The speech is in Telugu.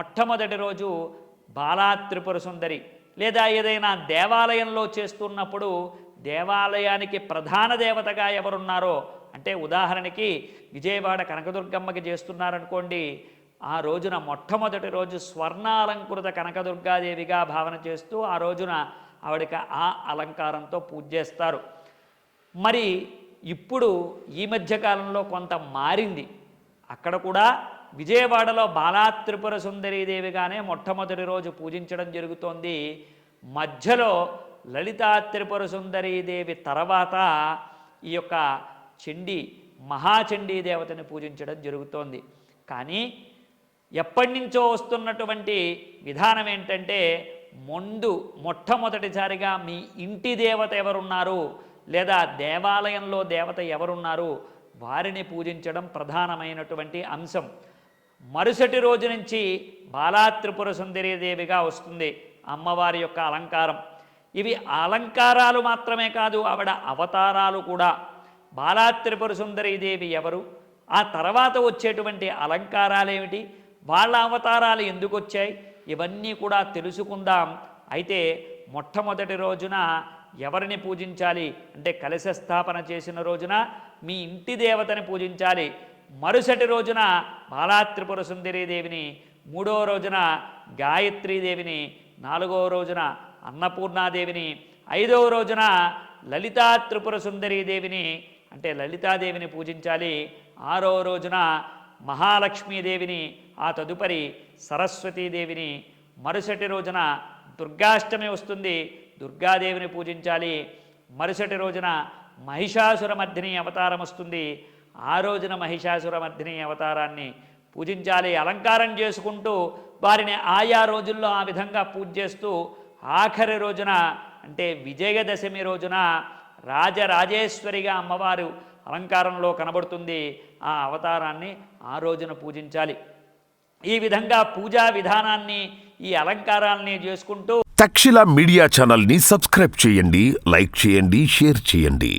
మొట్టమొదటి రోజు బాలా త్రిపుర సుందరి లేదా ఏదైనా దేవాలయంలో చేస్తున్నప్పుడు దేవాలయానికి ప్రధాన దేవతగా ఎవరున్నారో అంటే ఉదాహరణకి విజయవాడ కనకదుర్గమ్మకి చేస్తున్నారనుకోండి ఆ రోజున మొట్టమొదటి రోజు స్వర్ణాలంకృత కనకదుర్గాదేవిగా భావన చేస్తూ ఆ రోజున ఆవిడకి ఆ అలంకారంతో పూజ చేస్తారు. మరి ఇప్పుడు ఈ మధ్యకాలంలో కొంత మారింది. అక్కడ కూడా విజయవాడలో బాలా త్రిపుర సుందరీదేవిగానే మొట్టమొదటి రోజు పూజించడం జరుగుతోంది. మధ్యలో లలితా త్రిపుర సుందరీదేవి తర్వాత ఈ యొక్క చండీ మహాచండీ దేవతని పూజించడం జరుగుతోంది. కానీ ఎప్పటి నుంచో వస్తున్నటువంటి విధానం ఏంటంటే ముందు మొట్టమొదటిసారిగా మీ ఇంటి దేవత ఎవరున్నారు లేదా దేవాలయంలో దేవత ఎవరున్నారు వారిని పూజించడం ప్రధానమైనటువంటి అంశం. మరుసటి రోజు నుంచి బాలాత్రిపుర సుందరీదేవిగా వస్తుంది అమ్మవారి యొక్క అలంకారం. ఇవి అలంకారాలు మాత్రమే కాదు ఆవిడ అవతారాలు కూడా. బాలాత్రిపుర సుందరీదేవి ఎవరు? ఆ తర్వాత వచ్చేటువంటి అలంకారాలేమిటి? వాళ్ళ అవతారాలు ఎందుకు వచ్చాయి? ఇవన్నీ కూడా తెలుసుకుందాం. అయితే మొట్టమొదటి రోజున ఎవరిని పూజించాలి? అంటే కలశ స్థాపన చేసిన రోజున మీ ఇంటి దేవతని పూజించాలి. మరుసటి రోజున బాలాత్రిపుర సుందరీదేవిని మూడో రోజున గాయత్రీదేవిని నాలుగో రోజున అన్నపూర్ణాదేవిని ఐదవ రోజున లలితా త్రిపుర సుందరీదేవిని అంటే లలితాదేవిని పూజించాలి. ఆరో రోజున మహాలక్ష్మీదేవిని ఆ తదుపరి సరస్వతీదేవిని మరుసటి రోజున దుర్గాష్టమి వస్తుంది దుర్గాదేవిని పూజించాలి. మరుసటి రోజున మహిషాసురమర్ధిని అవతారం వస్తుంది. ఆ రోజున మహిషాసురమర్ధిని అవతారాన్ని పూజించాలి అలంకారం చేసుకుంటూ వారిని ఆయా రోజుల్లో ఆ విధంగా పూజ చేస్తూ ఆఖరి రోజున అంటే విజయదశమి రోజున రాజరాజేశ్వరిగా అమ్మవారు అలంకారంలో కనబడుతుంది ఆ అవతారాన్ని ఆ రోజున పూజించాలి. ఈ విధంగా పూజా విధానాన్ని ఈ అలంకారాల్ని చేసుకుంటూ తక్షిల మీడియా ఛానల్ని సబ్స్క్రైబ్ చేయండి లైక్ చేయండి షేర్ చేయండి.